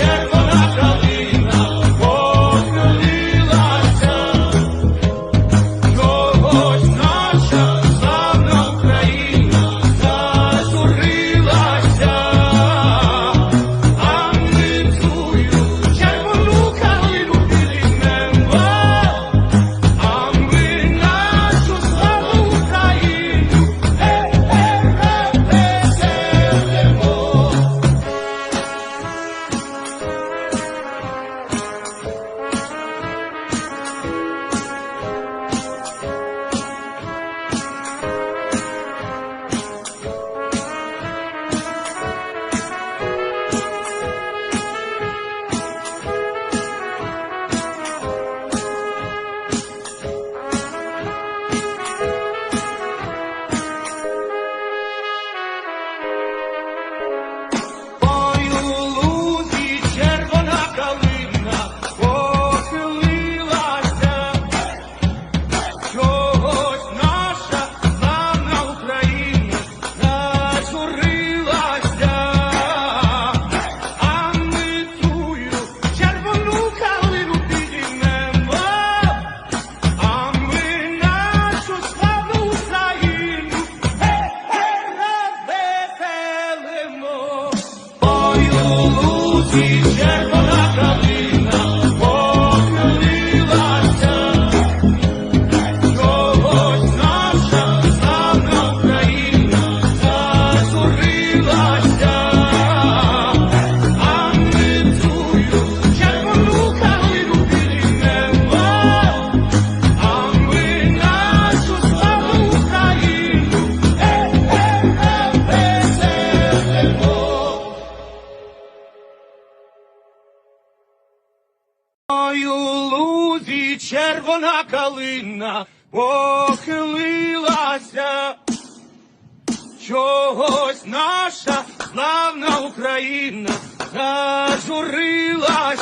enxergo na praia. you, Lucy Sherman. й у лузі червона калина похилилася. Чогось наша славна Україна зажурилася.